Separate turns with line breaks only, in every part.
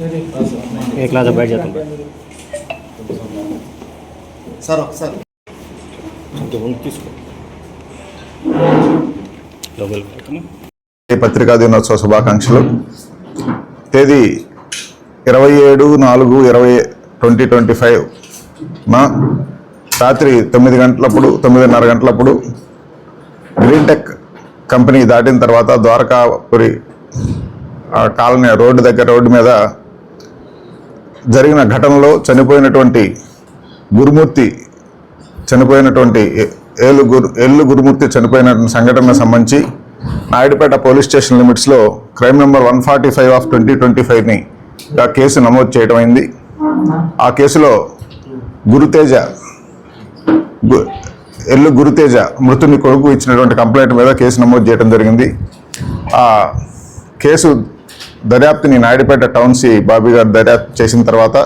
ఏ class బయట చేద్దాం.
Sir ఒకసారి.
పత్రికా దినోత్సవ శుభాకాంక్షలు. తేదీ ఇరవై ఏడు నాలుగు ఇరవై ట్వంటీ ట్వంటీ ఫైవ్ నా రాత్రి తొమ్మిది గంటలప్పుడు తొమ్మిదిన్నర గంటలప్పుడు గ్రీన్ టెక్ కంపెనీ దాటిన తర్వాత ద్వారకాపురి కాలనీ రోడ్డు దగ్గర రోడ్డు మీద జరిగిన ఘటనలో చనిపోయినటువంటి గురుమూర్తి చనిపోయినటువంటి ఏలు గురు ఎల్లు గురుమూర్తి చనిపోయిన సంఘటనకు సంబంధించి నాయుడుపేట పోలీస్ స్టేషన్ లిమిట్స్లో crime number one forty five of twenty twenty ఫైవ్ని ఆ కేసు నమోదు చేయడం అయింది. ఆ కేసులో గురుతేజ గు- ఎల్లు గురుతేజ మృతుని కొడుకు ఇచ్చినటువంటి కంప్లైంట్ మీద కేసు నమోదు చేయడం జరిగింది. ఆ కేసు దర్యాప్తుని నాయుడుపేట టౌన్సీ బాబీ గారు దర్యాప్తు చేసిన తర్వాత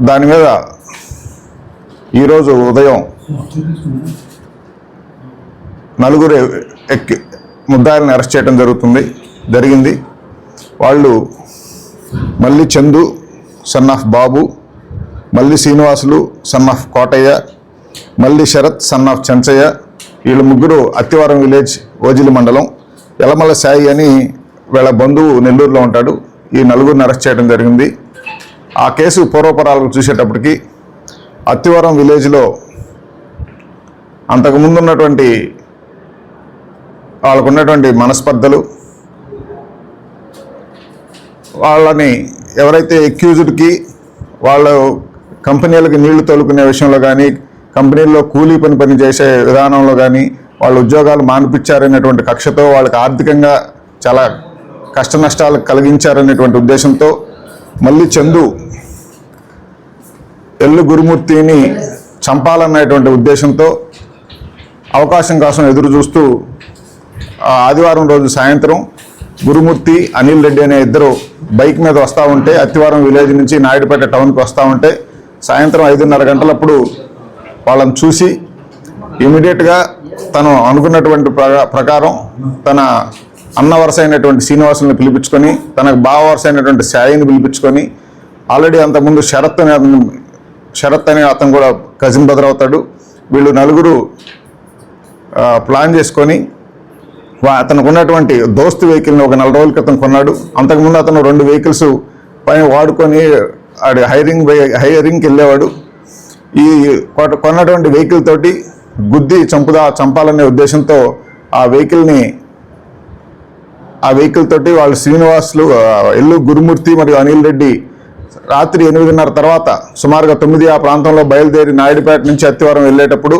దాని మీద ఈరోజు ఉదయం నలుగురు ఎక్కి ముద్దాయిల్ని అరెస్ట్ చేయడం జరుగుతుంది జరిగింది. వాళ్ళు మళ్ళీ చందు సన్ ఆఫ్ బాబు మళ్ళీ శ్రీనివాసులు సన్ ఆఫ్ కోటయ్య మళ్ళీ శరత్ సన్ ఆఫ్ చెంచయ్య వీళ్ళు ముగ్గురు అత్తివారం విలేజ్ ఓజిలి మండలం ఎలమల సాయి అని వీళ్ళ బంధువు నెల్లూరులో ఉంటాడు. ఈ నలుగురిని అరెస్ట్ చేయడం జరిగింది. ఆ కేసు పూర్వపరాలు చూసేటప్పటికి అత్తివరం విలేజ్లో అంతకుముందు ఉన్నటువంటి వాళ్ళకున్నటువంటి మనస్పర్ధలు వాళ్ళని ఎవరైతే ఎక్యూజ్డ్కి వాళ్ళ కంపెనీలకు నీళ్ళు తోలుకునే విషయంలో కానీ కంపెనీల్లో కూలీ పని పని చేసే విధానంలో కానీ వాళ్ళ ఉద్యోగాలు మానిపించారనేటువంటి కక్షతో వాళ్ళకి ఆర్థికంగా చాలా కష్ట నష్టాలు కలిగించారనేటువంటి ఉద్దేశంతో మళ్ళీ చందు ఎల్లు గురుమూర్తిని చంపాలన్నటువంటి ఉద్దేశంతో అవకాశం కోసం ఎదురు చూస్తూ ఆ ఆదివారం రోజు సాయంత్రం గురుమూర్తి అనిల్ రెడ్డి అనే ఇద్దరు బైక్ మీద వస్తూ ఉంటే అత్తివారం విలేజ్ నుంచి నాయుడుపేట టౌన్కి వస్తూ ఉంటే సాయంత్రం ఐదున్నర గంటలప్పుడు వాళ్ళని చూసి ఇమీడియట్గా తను అనుకున్నటువంటి ప్రకారం తన అన్న వరుస అయినటువంటి శ్రీనివాసుని పిలిపించుకొని తనకు బావ వరుస అయినటువంటి సాయిని పిలిపించుకొని ఆల్రెడీ అంతకుముందు శరత్ అనే అతను శరత్ అనే అతను కూడా కజిన్ బ్రదర్ అవుతాడు. వీళ్ళు నలుగురు ప్లాన్ చేసుకొని వా- అతనికి ఉన్నటువంటి దోస్తు వెహికల్ని ఒక నెల రోజుల క్రితం కొన్నాడు. అంతకుముందు అతను రెండు వెహికల్స్ పైన వాడుకొని ఆడి హైరింగ్ హైరింగ్కి వెళ్ళేవాడు. ఈ కొన్నటువంటి వెహికల్ తోటి గుద్ది చంపుదా చంపాలనే ఉద్దేశంతో ఆ వెహికల్ని ఆ వెహికల్ తోటి వాళ్ళు శ్రీనివాసులు ఎల్లు గురుమూర్తి మరియు అనిల్ రెడ్డి రాత్రి ఎనిమిదిన్నర తర్వాత సుమారుగా తొమ్మిది ఆ ప్రాంతంలో బయలుదేరి నాయుడుపేట నుంచి అత్తివారం వెళ్ళేటప్పుడు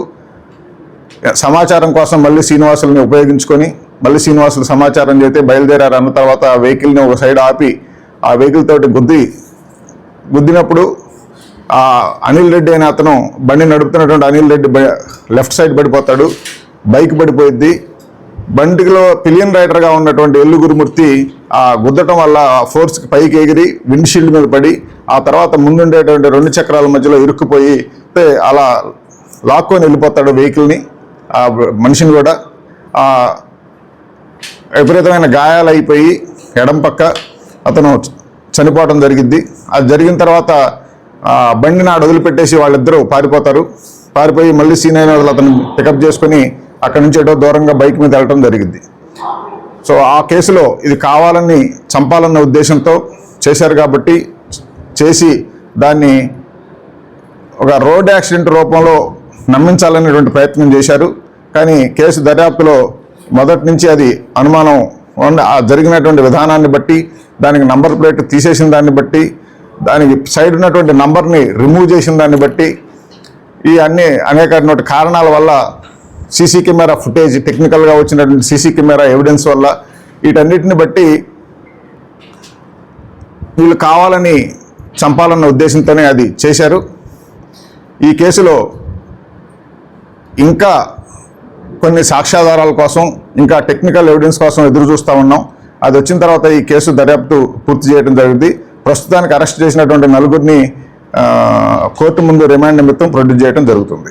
సమాచారం కోసం మళ్ళీ శ్రీనివాసుల్ని ఉపయోగించుకొని మళ్ళీ శ్రీనివాసులు సమాచారం చేస్తే బయలుదేరారు అన్న తర్వాత ఆ వెహికల్ని ఒక సైడ్ ఆపి ఆ వెహికల్ తోటి గుద్ది గుద్దినప్పుడు అనిల్ రెడ్డి అనే అతను బండి నడుపుతున్నటువంటి అనిల్ రెడ్డి లెఫ్ట్ సైడ్ పడిపోతాడు బైక్ పడిపోయిద్ది. బండిలో పిలియన్ రైడర్గా ఉన్నటువంటి ఎల్లుగురుమూర్తి ఆ గుద్దటం వల్ల ఫోర్స్కి పైకి ఎగిరి విండ్షీల్డ్ మీద పడి ఆ తర్వాత ముందుండేటువంటి రెండు చక్రాల మధ్యలో ఇరుక్కుపోయి అలా లాక్కొని వెళ్ళిపోతాడు వెహికల్ని ఆ మనిషిని కూడా. విపరీతమైన గాయాలు అయిపోయి ఎడం పక్క అతను చనిపోవడం జరిగింది అది జరిగిన తర్వాత ఆ బండిని ఆడ వదిలిపెట్టేసి వాళ్ళిద్దరూ పారిపోతారు. పారిపోయి మళ్ళీ సీనియర్ వాళ్ళు అతను పికప్ చేసుకుని అక్కడి నుంచి ఎటో దూరంగా బైక్ మీద వెళ్ళటం జరిగింది. సో ఆ కేసులో ఇది కావాలని చంపాలన్న ఉద్దేశంతో చేశారు కాబట్టి చేసి దాన్ని ఒక రోడ్ యాక్సిడెంట్ రూపంలో నమ్మించాలనేటువంటి ప్రయత్నం చేశారు. కానీ కేసు దర్యాప్తులో మొదటి నుంచి అది అనుమానం జరిగినటువంటి విధానాన్ని బట్టి దానికి నంబర్ ప్లేట్ తీసేసిన దాన్ని బట్టి దానికి సైడ్ ఉన్నటువంటి నంబర్ని రిమూవ్ చేసిన దాన్ని బట్టి ఈ అన్ని అనేకటువంటి కారణాల వల్ల సీసీ కెమెరా ఫుటేజ్ టెక్నికల్గా వచ్చినటువంటి సీసీ కెమెరా ఎవిడెన్స్ వల్ల వీటన్నిటిని బట్టి వీళ్ళు కావాలని చంపాలన్న ఉద్దేశంతోనే అది చేశారు. ఈ కేసులో ఇంకా కొన్ని సాక్ష్యాధారాల కోసం ఇంకా టెక్నికల్ ఎవిడెన్స్ కోసం ఎదురు చూస్తూ ఉన్నాం. అది వచ్చిన తర్వాత ఈ కేసు దర్యాప్తు పూర్తి చేయడం జరిగింది. ప్రస్తుతానికి అరెస్ట్ చేసినటువంటి నలుగురిని కోర్టు ముందు రిమాండ్ నిమిత్తం ప్రొడ్యూస్ చేయడం జరుగుతుంది.